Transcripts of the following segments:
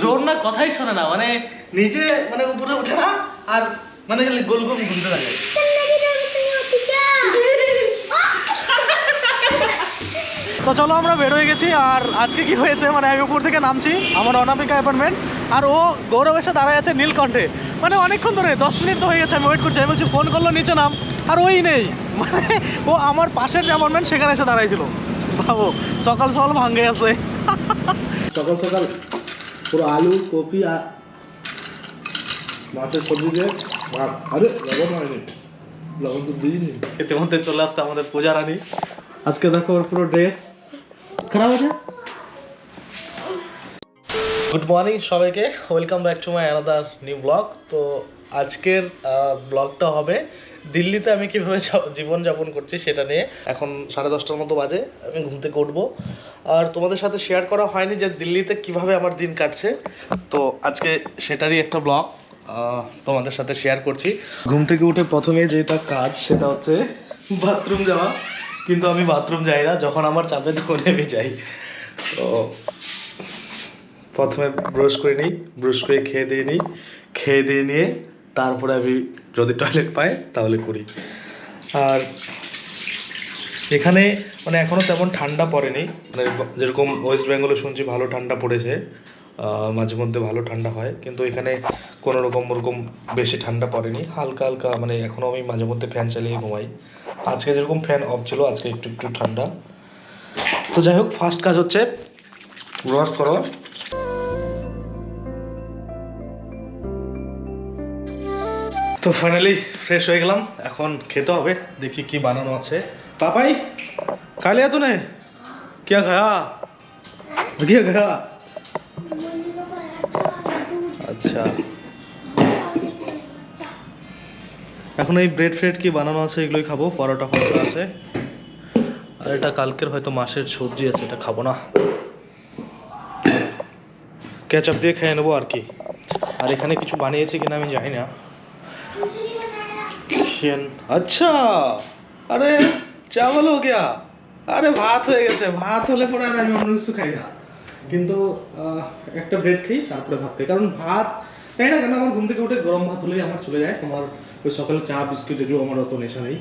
Drone না কথাই শোনে না মানে নিজে মানে উপরে উঠে না আর মানে খালি গোল গোল ঘুরতে থাকে। তো চলো আমরা বের হয়ে গেছি আর আজকে কি হয়েছে মানে আমি উপর থেকে নামছি আমার অনামিকা অ্যাপার্টমেন্ট আর ও গৌরব এসে দাঁড়ায় আছে নীলকণ্ঠে। মানে অনেকক্ষণ ধরে দশ মিনিট তো হয়ে গেছে আমি ওয়েট করছি আমি বলছি ফোন করল নিচে নাম। আর ওই নেই। মানে ও আমার পাশের যে অ্যাপার্টমেন্ট সেখানে এসে দাঁড়াইছিল। ভাবো সকাল সকাল ভাঙ্গে আছে। সকাল সকাল পুরো আলু কপি আর মাছের সবজি দিয়ে ভাত। আরে লবণ হয়নি। লবণ তো দিইনি। ইতিমধ্যে চলে আসছে আমাদের পূজা রানী। আজকে দেখো ওর পুরো ড্রেস খারাপ আছে? গুড মর্নিং সবাইকে। Welcome back to my another new blog তো আজকের ব্লগটা হবে দিল্লিতে আমি কীভাবে জীবনযাপন করছি সেটা নিয়ে এখন সাড়ে দশটার মতো বাজে, আমি ঘুম থেকে উঠবো। আর তোমাদের সাথে শেয়ার করা হয়নি যে দিল্লিতে কীভাবে আমার দিন কাটছে। তো আজকে সেটারই একটা ব্লগ তোমাদের সাথে শেয়ার করছি। ঘুম থেকে উঠে প্রথমে যেটা কাজ সেটা হচ্ছে বাথরুম যাওয়া। কিন্তু আমি বাথরুম যাই না, যখন আমার চাপে তখন আমি যাই। তো প্রথমে ব্রাশ করে নিই ব্রাশ করে খেয়ে দিয়ে নিই। খেয়ে দিয়ে নিয়ে তারপরে আমি যদি টয়লেট পাই, তাহলে করি। আর এখানে মানে এখনও তেমন ঠান্ডা পড়েনি। মানে যেরকম ওয়েস্ট বেঙ্গলে শুনছি ভালো ঠান্ডা পড়েছে মাঝে মধ্যে ভালো ঠান্ডা হয়, কিন্তু এখানে কোনো রকম ওরকম বেশি ঠান্ডা পড়েনি। হালকা হালকা মানে এখনও আমি মাঝে মধ্যে ফ্যান চালিয়ে ঘুমাই। আজকে যেরকম ফ্যান অফ ছিল, আজকে একটু একটু ঠান্ডা। তো যাই হোক ফার্স্ট কাজ হচ্ছে ব্রাশ করো। তো ফাইনালি ফ্রেশ হয়ে গেলাম এখন খেতে হবে দেখি কি বানানো আছে পাপাই खा लिया तूने क्या खाया क्या खाया আচ্ছা এখন এই ব্রেড ফ্রেড কি বানানো আছে এগুলোই খাবো পরোটা ফরোটা আছে আর এটা কালকের হয়তো মাসের সবজি আছে এটা খাবো না কেচাপ দিয়ে খেয়ে নেবো আর কি আর এখানে কিছু বানিয়েছি কিনা আমি জানি না রাশিয়ান আচ্ছা। আরে চাওয়াল হো গিয়া। আরে ভাত হয়ে গেছে। ভাত হলে পরে আর আমি অন্য কিছু খাই না। কিন্তু একটা ব্রেড খাই তারপরে ভাত খাই। কারণ ভাত তাই না? কেন? আমার ঘুম থেকে উঠে গরম ভাত হলেই আমার চলে যায়। আমার ওই সকালে চা বিস্কুট এগুলো আমার অত নেশা নেই।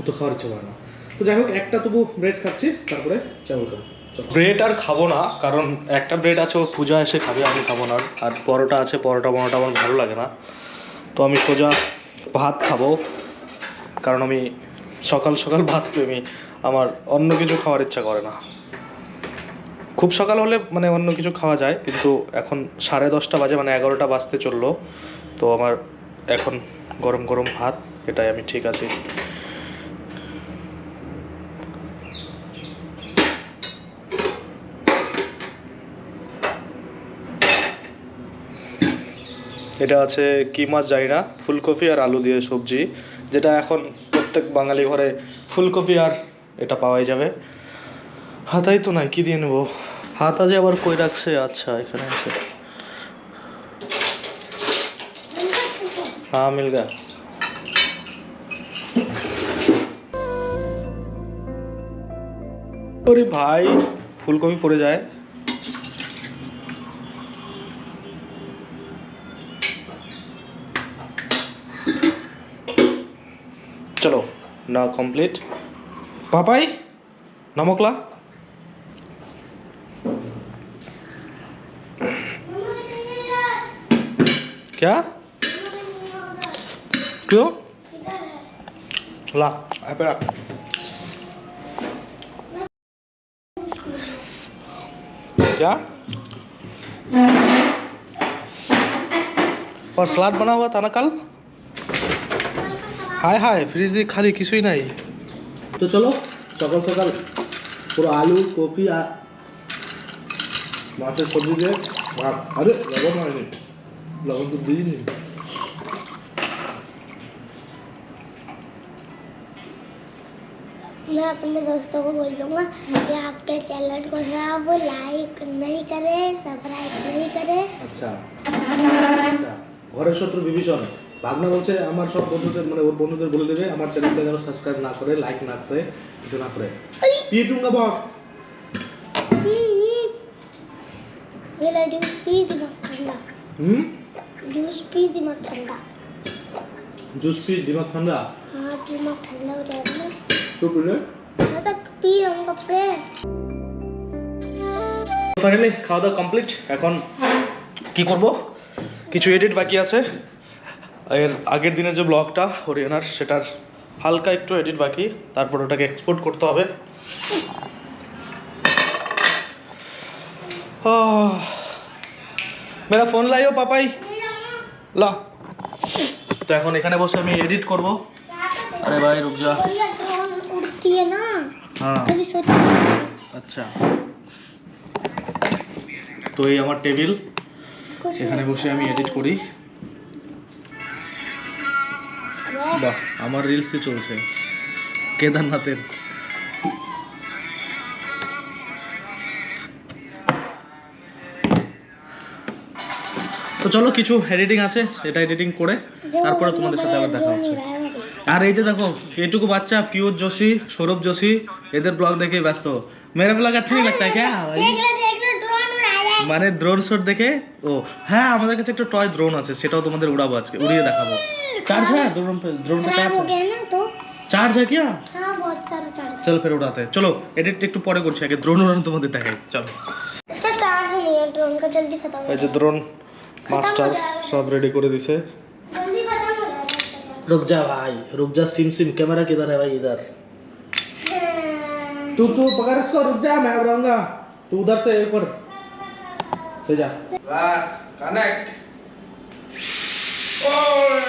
অত খাওয়ার ইচ্ছে করে না। তো যাই হোক একটা তবু ব্রেড খাচ্ছি তারপরে চাউল খাব। ব্রেড আর খাব না কারণ একটা ব্রেড আছে ও পূজা এসে খাবে আমি খাব না। আর পরোটা আছে পরোটা বরোটা আমার ভালো লাগে না। তো আমি সোজা ভাত খাব। কারণ আমি সকাল সকাল ভাত প্রেমী আমার অন্য কিছু খাওয়ার ইচ্ছা করে না। খুব সকাল হলে মানে অন্য কিছু খাওয়া যায়, কিন্তু এখন সাড়ে দশটা বাজে মানে এগারোটা বাজতে চলল। তো আমার এখন গরম গরম ভাত, এটাই আমি ঠিক আছি। এটা আছে কি মাছ জানি না, ফুলকপি আর আলু দিয়ে সবজি, যেটা এখন প্রত্যেক বাঙালি ঘরে ফুলকপি আর এটা পাওয়াই যাবে। হাতাই তো নাই, কি দিয়ে নেব? হাতা যে আবার কই রাখছে? আচ্ছা এখানে আছে। হ্যাঁ মিল গা ওরে ভাই, ফুলকপি পড়ে now complete papai namokla क्या क्यों ला पे क्या और सलाद बना हुआ था ना कल হায় হায় ফ্রিজে খালি কিছুই নাই তো চলো সকাল সকাল পুরো আলু কপি আর মাছের সবজি দিয়ে ভাত আরে লবণ হয়নি লবণ তো দিইনি मैं अपने दोस्तों को बोल दूंगा कि आपके चैनल को सब लाइक नहीं करे सब्सक्राइब नहीं करे আচ্ছা আচ্ছা ঘরের শত্রু বিভীষণ ভাবনা বলছে আমার সব বন্ধুদের মানে ওর বন্ধুদের বলে দেবে আমার চ্যানেলটা যেন সাবস্ক্রাইব না করে লাইক না করে কিছু না করে পিটুঙ্গা বক ये ला जूस पी दिमाग ठंडा হুম जूस पी दिमाग ठंडा জুস পি দিমাগ ঠান্ডা हाँ दिमाग ठंडा हो जाएगा ना তো পিলে मैं तो पी रहा हूँ कब से ফাইনালি খাওয়া দাওয়া কমপ্লিট এখন কি করব কিছু এডিট বাকি আছে এর আগের দিনের যে ব্লগটা হরিয়ানার, সেটার হালকা একটু এডিট বাকি, তারপর ওটাকে এক্সপোর্ট করতে হবে। মেরা ফোন লাইও পাপাই। লা। তো এখন এখানে বসে আমি এডিট করব। আরে ভাই রুক যা। হ্যাঁ। আচ্ছা। তো এই আমার টেবিল। সেখানে বসে আমি এডিট করি। বাহ আমার রিলসই চলছে। কেদারনাথের। তো চলো কিছু এডিটিং আছে সেটা এডিটিং করে তারপরে তোমাদের সাথে আবার দেখা হচ্ছে। আর এই যে দেখো এটুকু বাচ্চা পিওর যোশী সৌরভ যোশী এদের ব্লগ দেখে ব্যস্ত। মেরা ব্লগ আচ্ছা নেই লাগতা মানে দ্রোন শট দেখে ও হ্যাঁ আমাদের কাছে একটা টয় দ্রোন আছে সেটাও তোমাদের উড়াবো আজকে উড়িয়ে দেখাবো। চার্জ है ड्रोन पे ड्रोन पे खराब चार्ज हो है गया ना तो चार्ज है क्या हाँ बहुत सारा चार्ज চল ফের উড়াতে हैं। চলো এডিট একটু পরে করছি আগে দ্রোন উড়ানো তোমাদের দেখাই চলো इसका चार्ज नहीं है ड्रोन का जल्दी खत्म हो এই যে দ্রোন মাস্টার সব রেডি করে দিছে जल्दी खत्म हो जाएगा इसका चार्ज रुक जा भाई रुक जा सिम सिम कैमरा किधर है भाई इधर तू तू पकड़ इसको रुक जा मैं अब रहूंगा तू उधर से एक और ले जा বাস কানেক্ট कैमरा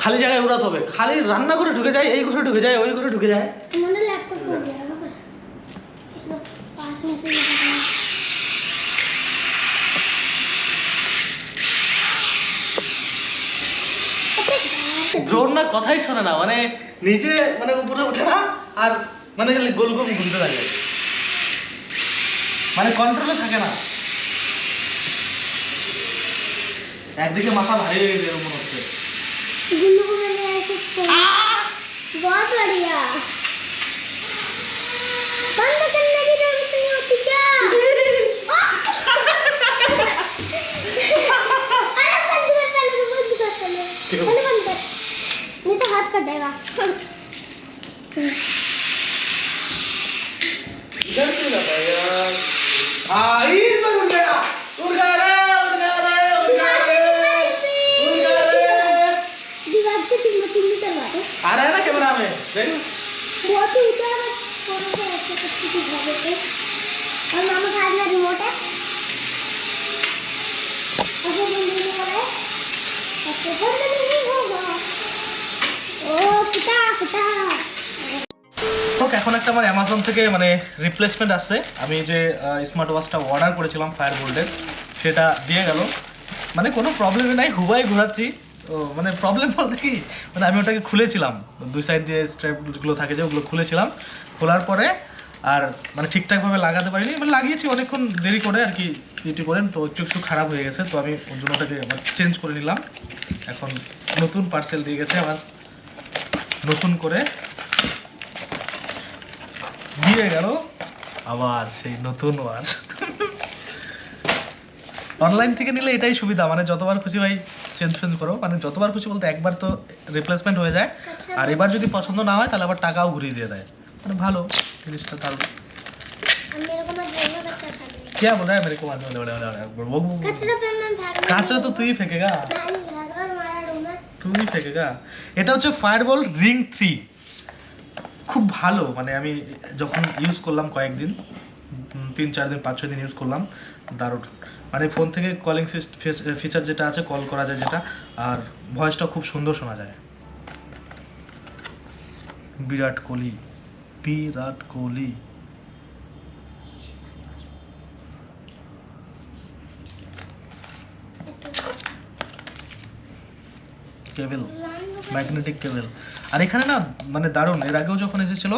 খালি জায়গায় উড়াতে হবে। খালি রান্না করে ঢুকে যায় এই ঘরে ঢুকে যায় ওই ঘরে ঢুকে যায়। দ্রোণ না কথাই শোনে না মানে নিজে মানে উপরে উঠে না আর মানে খালি গোল গোল ঘুরতে থাকে। মানে কন্ট্রোলে থাকে না। একদিকে মাথা ভারী হয়ে গেছে এরকম হচ্ছে। गुल्लू को मैंने ऐसे बहुत बढ़िया। बंद करने की ज़रूरत नहीं होती क्या? अरे बंद कर पहले तो बंद कर पहले। पहले बंद कर। नहीं तो हाथ कटेगा। इधर क्यों लगा यार हाँ इस पर उड़ गया। उड़ गया। आ रहा है ना कैमरा में देख बहुत ही ऊंचा है थोड़ा सा ऐसे करके दिखा देते और मामा का हाथ में रिमोट है ऐसे बंद नहीं हो रहा है ऐसे बंद नहीं होगा ओ फुटा फुटा হোক, এখন একটা আমার অ্যামাজন থেকে মানে রিপ্লেসমেন্ট আসছে আমি যে স্মার্ট ওয়াচটা অর্ডার করেছিলাম ফায়ার বোল্টের সেটা দিয়ে গেল মানে কোনো প্রবলেমই নাই হুবাই ঘোরাচ্ছি ও মানে প্রবলেম বলতে কি মানে আমি ওটাকে খুলেছিলাম। দুই সাইড দিয়ে স্ট্র্যাপগুলো থাকে যে, ওগুলো খুলেছিলাম। খোলার পরে আর মানে ঠিকঠাকভাবে লাগাতে পারিনি। মানে লাগিয়েছি অনেকক্ষণ দেরি করে আর কি ইটি করেন, তো একটু একটু খারাপ হয়ে গেছে। তো আমি ওর জন্য ওটাকে আবার চেঞ্জ করে নিলাম। এখন নতুন পার্সেল দিয়ে গেছে আবার নতুন করে দিয়ে গেল আবার সেই নতুন ওয়াচ অনলাইন থেকে নিলে এটাই সুবিধা। মানে যতবার খুশি ভাই চেঞ্জ ফেঞ্জ করো মানে যতবার খুশি বলতে একবার তো রিপ্লেসমেন্ট হয়ে যায় আর এবার যদি পছন্দ না হয় তাহলে আবার টাকাও ঘুরিয়ে দিয়ে দেয় মানে ভালো জিনিসটা তার अब मेरे को मत बोलना कच्चा खाने क्या बोल रहा है मेरे को मालूम है, बड़े बड़े बड़े वो वो- कचरा पे मैं भाग কাঁচরা তো তুই ফেকেগা नहीं भाग रहा हमारा रूम है তুমি ফেকেগা এটা হচ্ছে ফায়ারবল রিং থ্রি খুব ভালো মানে আমি যখন ইউজ করলাম কয়েকদিন উম, তিন, চার দিন, পাঁচ, ছয় দিন ইউজ করলাম। দারুণ। মানে ফোন থেকে কলিং ফিচার যেটা আছে কল করা যায় যেটা, আর ভয়েসটা খুব সুন্দর শোনা যায়। Virat Kohli Virat Kohli. Cable magnetic cable. আর এখানে না মানে দারুণ। এর আগেও যখন এসেছিল,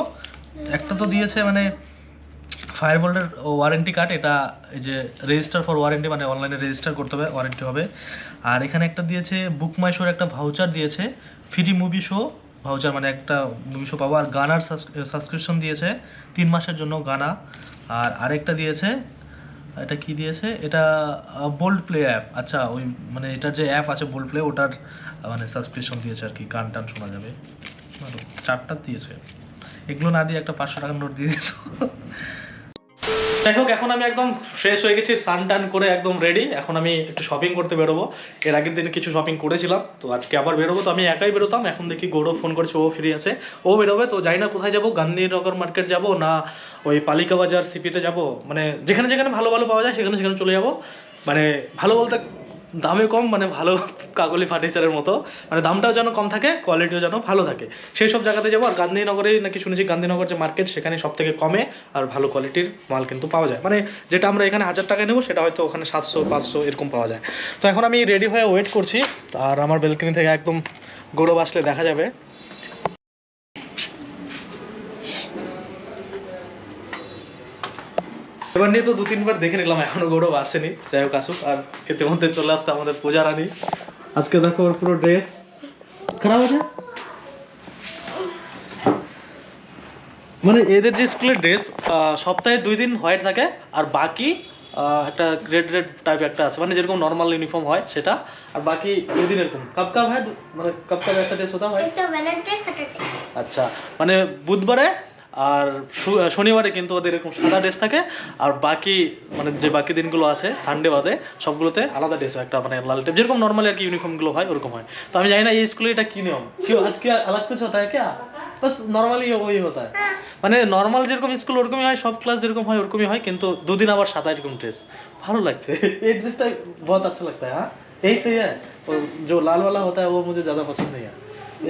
একটা তো দিয়েছে মানে ফায়ার বোল্টের ওয়ারেন্টি কার্ড এটা এই যে রেজিস্টার ফর ওয়ারেন্টি মানে অনলাইনে রেজিস্টার করতে হবে ওয়ারেন্টি হবে। আর এখানে একটা দিয়েছে বুক মাই শোর একটা ভাউচার দিয়েছে ফ্রি মুভি শো ভাউচার মানে একটা মুভি শো পাবো। আর গানার সাবস্ক্রিপশন দিয়েছে, তিন মাসের জন্য গানা। আর আরেকটা দিয়েছে, এটা কি দিয়েছে? এটা বোল্ড প্লে অ্যাপ আচ্ছা ওই মানে এটার যে অ্যাপ আছে বোল্ড প্লে ওটার মানে সাবস্ক্রিপশন দিয়েছে আর কি, গান টান শোনা যাবে। চারটা দিয়েছে। এগুলো না দিয়ে একটা পাঁচশো টাকার নোট দিয়ে দিত যাই হোক, এখন আমি একদম ফ্রেশ হয়ে গেছি সান টান করে একদম রেডি এখন আমি একটু শপিং করতে বেরোবো। এর আগের দিনে কিছু শপিং করেছিলাম, তো আজকে আবার বেরোবো। তো আমি একাই বেরোতাম। এখন দেখি গৌরব ফোন করেছে, ও ফিরে আছে। ও বেরোবে, তো যাই না কোথায় যাব, গান্ধীনগর মার্কেট যাব না ওই পালিকা বাজার সিপিতে যাব? মানে যেখানে যেখানে ভালো ভালো পাওয়া যায়, সেখানে সেখানে চলে যাব। মানে ভালো বলতে দামে কম মানে ভালো কাগলি ফার্নিচারের মতো। মানে দামটাও যেন কম থাকে কোয়ালিটিও যেন ভালো থাকে। সেই সব জায়গাতে যাব, আর গান্ধীনগরেই নাকি শুনেছি গান্ধীনগর যে মার্কেট সেখানে সব থেকে কমে আর ভালো কোয়ালিটির মাল কিন্তু পাওয়া যায়। মানে যেটা আমরা এখানে হাজার টাকায় নেব, সেটা হয়তো ওখানে সাতশো, পাঁচশো এরকম পাওয়া যায়। তো এখন আমি রেডি হয়ে ওয়েট করছি, আর আমার বেলকনি থেকে একদম গৌরব আসলে দেখা যাবে। এবার নিয়ে তো দু তিনবার দেখে নিলাম এখনও গৌরব আসেনি। যাই হোক আসুক আর এতে মধ্যে চলে আসছে আমাদের পূজা রানী আজকে দেখো ওর পুরো ড্রেস খারাপ আছে? মানে এদের যে স্কুলের ড্রেস সপ্তাহে দুই দিন হোয়াইট থাকে আর বাকি একটা রেড রেড টাইপ একটা আছে। মানে যেরকম নর্মাল ইউনিফর্ম হয় সেটা। আর বাকি দুই দিন এরকম। কাপ কাপ হয়? মানে কাপ কাপ একটা ড্রেস হতে হয়? আচ্ছা। মানে বুধবারে আর শনিবারে কিন্তু ওদের এরকম সাদা ড্রেস থাকে, আর বাকি মানে যে বাকি দিনগুলো আছে সানডে বাদে, সবগুলোতে আলাদা ড্রেস একটা মানে লাল টাইপ যেরকম নর্মালি আর কি ইউনিফর্মগুলো হয়, ওরকম হয়। তো আমি জানি না, এই স্কুলে এটা কি নিয়ম? কেউ আজকে আলাদা কিছু হতা হয় কে? বাস নর্মালি ওই হতা মানে নর্মাল যেরকম স্কুল ওরকমই হয়, সব ক্লাস যেরকম হয়, ওরকমই হয়, কিন্তু দুদিন আবার সাদা এরকম ড্রেস ভালো লাগছে। এই ড্রেসটা বহুত আচ্ছা লাগতা হ্যাঁ? এই সেই হ্যাঁ जो लाल वाला होता হয় वो मुझे ज़्यादा पसंद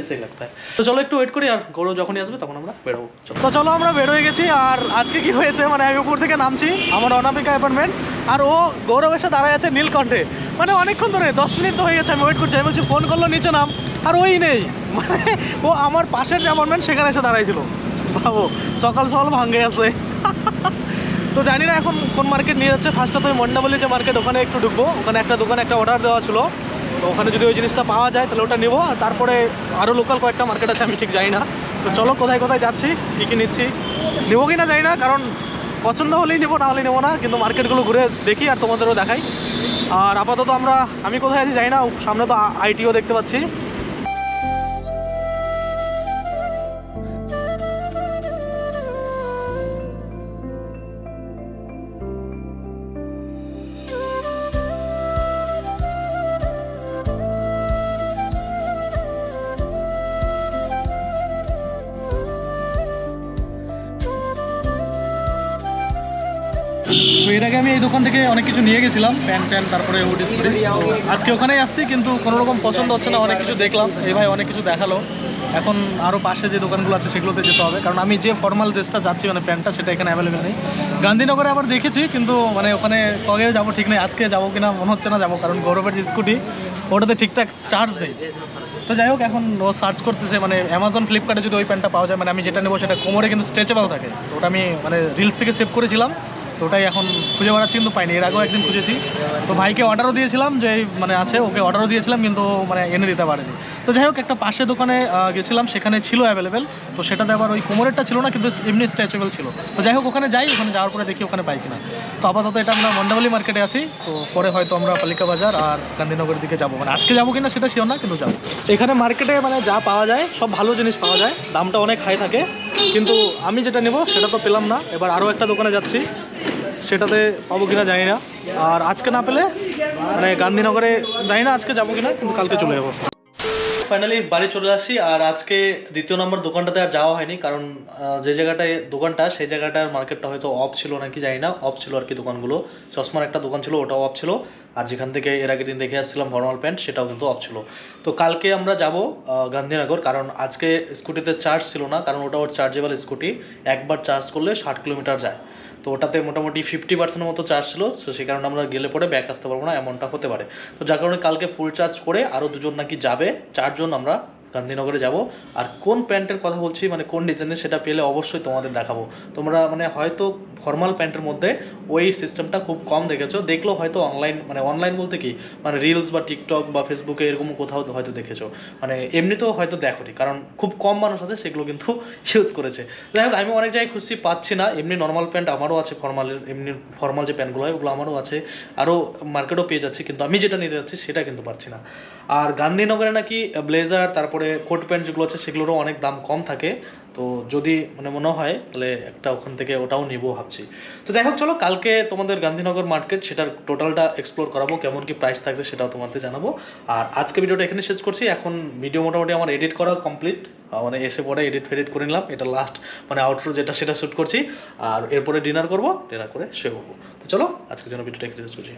এসে লাগতা তো চলো একটু ওয়েট করি, আর গৌরব যখনই আসবে তখন আমরা বেরোবো। তো চলো, আমরা বেরোয় গেছি, আর আজকে কি হয়েছে মানে আমি উপর থেকে নামছি, আমার অনামিকা অ্যাপার্টমেন্ট আর ও গৌরব এসে দাঁড়ায় আছে নীলকণ্ঠে। মানে অনেকক্ষণ ধরে, দশ মিনিট তো হয়ে গেছে, আমি ওয়েট করছি, আমি বলছি ফোন করল, নিচে নাম, আর ওই নেই। মানে ও আমার পাশের যে অ্যাপার্টমেন্ট সেখানে এসে দাঁড়াইছিল। ভাবো সকাল সকাল ভাঙ্গে আছে। তো জানি না এখন কোন মার্কেট নিয়ে যাচ্ছে ফার্স্টে তো আমি মন্ডাবলি যে মার্কেট ওখানে একটু ঢুকবো। ওখানে একটা দোকানে একটা অর্ডার দেওয়া ছিল। তো ওখানে যদি ওই জিনিসটা পাওয়া যায়, তাহলে ওটা নেব। আর তারপরে আরও লোকাল কয়েকটা মার্কেট আছে, আমি ঠিক জানি না। তো চলো, কোথায় কোথায় যাচ্ছি, কী কী নিচ্ছি, নেব কি না জানি না, কারণ পছন্দ হলেই নেব, না হলেই নেব না, কিন্তু মার্কেটগুলো ঘুরে দেখি আর তোমাদেরও দেখাই। আর আপাতত আমরা, আমি কোথায় আছি যাই না, সামনে তো আইটিও দেখতে পাচ্ছি। দোকান থেকে অনেক কিছু নিয়ে গেছিলাম, প্যান্ট ট্যান্ট, তারপরে হুডি স্কুটি আজকে ওখানেই আসছি, কিন্তু কোনো রকম পছন্দ হচ্ছে না, অনেক কিছু দেখলাম। এই ভাই অনেক কিছু দেখাল। এখন আরও পাশে যে দোকানগুলো আছে সেগুলোতে যেতে হবে, কারণ আমি যে ফর্মাল ড্রেসটা যাচ্ছি মানে প্যান্টটা, সেটা এখানে অ্যাভেলেবেল নেই। গান্ধীনগরে আবার দেখেছি, কিন্তু মানে ওখানে কবে যাব ঠিক নেই, আজকে যাব কিনা মনে হচ্ছে না যাব, কারণ গৌরবের যে স্কুটি ওটাতে ঠিকঠাক চার্জ নেই। তো যাই হোক, এখন ও সার্চ করতেছে মানে অ্যামাজন ফ্লিপকার্টে যদি ওই প্যান্টটা পাওয়া যায় মানে আমি যেটা নেব সেটা কোমরে কিন্তু স্ট্রেচেবল থাকে। তো ওটা আমি মানে রিলস থেকে সেভ করেছিলাম। তো ওটাই এখন খুঁজে বেড়াচ্ছি, কিন্তু পাইনি। এর আগেও একদিন খুঁজেছি। তো ভাইকে অর্ডারও দিয়েছিলাম, যে মানে আছে, ওকে অর্ডারও দিয়েছিলাম, কিন্তু মানে এনে দিতে পারেনি। তো যাই হোক, একটা পাশে দোকানে গেছিলাম, সেখানে ছিল অ্যাভেলেবেল তো সেটাতে আবার ওই কোমরেরটা ছিল না, কিন্তু এমনি স্ট্রেচেবল ছিল। তো যাই হোক, ওখানে যাই, ওখানে যাওয়ার পরে দেখি ওখানে পাই কিনা। তো আপাতত এটা আমরা মন্ডাবালি মার্কেটে আছি, তো পরে হয়তো আমরা পালিকা বাজার আর গান্ধীনগরের দিকে যাব। মানে আজকে যাব কিনা সেটা শিওর না, কিন্তু যাব। এখানে মার্কেটে মানে যা পাওয়া যায়, সব ভালো জিনিস পাওয়া যায়, দামটা অনেক হাই থাকে। কিন্তু আমি যেটা নেব, সেটা তো পেলাম না। এবার আরও একটা দোকানে যাচ্ছি। সেটাতে পাবো কিনা জানি না। আর আজকে না পেলে মানে গান্ধীনগরে জানি না আজকে যাব কিনা, কিন্তু কালকে চলে যাব। ফাইনালি বাড়ি চলে আসি, আর আজকে দ্বিতীয় নম্বর দোকানটাতে আর যাওয়া হয়নি, কারণ যে জায়গাটায় দোকানটা, সেই জায়গাটার মার্কেটটা হয়তো অফ ছিল নাকি জানি না অফ ছিল আর কি দোকানগুলো। চশমার একটা দোকান ছিল, ওটাও অফ ছিল। আর যেখান থেকে এর আগের দিন দেখে আসছিলাম ফর্মাল প্যান্ট সেটাও কিন্তু অফ ছিল। তো কালকে আমরা যাব গান্ধীনগর, কারণ আজকে স্কুটিতে চার্জ ছিল না, কারণ ওটা ওর চার্জেবল স্কুটি একবার চার্জ করলে ষাট কিলোমিটার যায়। তো ওটাতে মোটামুটি ফিফটি পার্সেন্টের মতো চার্জ ছিল, তো সেই কারণে আমরা গেলে পরে ব্যাক আসতে পারব না, এমনটা হতে পারে। তো যার কারণে কালকে ফুল চার্জ করে আরও দুজন নাকি যাবে, চারজন আমরা গান্ধীনগরে যাব। আর কোন প্যান্টের কথা বলছি মানে কোন ডিজাইনের সেটা পেলে অবশ্যই তোমাদের দেখাবো। তোমরা মানে হয়তো ফর্মাল প্যান্টের মধ্যে ওই সিস্টেমটা খুব কম দেখেছ। দেখলেও হয়তো অনলাইন মানে অনলাইন বলতে কি মানে রিলস বা টিকটক বা ফেসবুকে এরকম কোথাও হয়তো দেখেছ। মানে এমনিতেও হয়তো দেখোনি, কারণ খুব কম মানুষ আছে সেগুলো কিন্তু ইউজ করেছে। যাই হোক, আমি অনেক জায়গায় খুশি পাচ্ছি না। এমনি নর্মাল প্যান্ট আমারও আছে ফর্মালের এমনি ফর্মাল যে প্যান্টগুলো হয়, ওগুলো আমারও আছে। আরও মার্কেটও পেয়ে যাচ্ছি, কিন্তু আমি যেটা নিতে যাচ্ছি সেটা কিন্তু পাচ্ছি না। আর গান্ধীনগরে নাকি ব্লেজার তারপরে কোট প্যান্ট যেগুলো আছে সেগুলোরও অনেক দাম কম থাকে। তো যদি মানে মনে হয়, তাহলে একটা ওখান থেকে ওটাও নিবো ভাবছি। তো যাই হোক, চলো কালকে তোমাদের গান্ধীনগর মার্কেট সেটার টোটালটা এক্সপ্লোর করাবো, কেমন কি প্রাইস থাকছে সেটাও তোমাদের জানাব। আর আজকে ভিডিওটা এখানে শেষ করছি, এখন ভিডিও মোটামুটি আমার এডিট করা কমপ্লিট মানে এসে পরে এডিট ফেডিট করে নিলাম, এটা লাস্ট মানে আউটরো যেটা সেটা শ্যুট করছি। আর এরপরে ডিনার করব ডিনার করে শুয়ে পড়ব। তো চলো, আজকের জন্য ভিডিওটা এখানে শেষ করছি.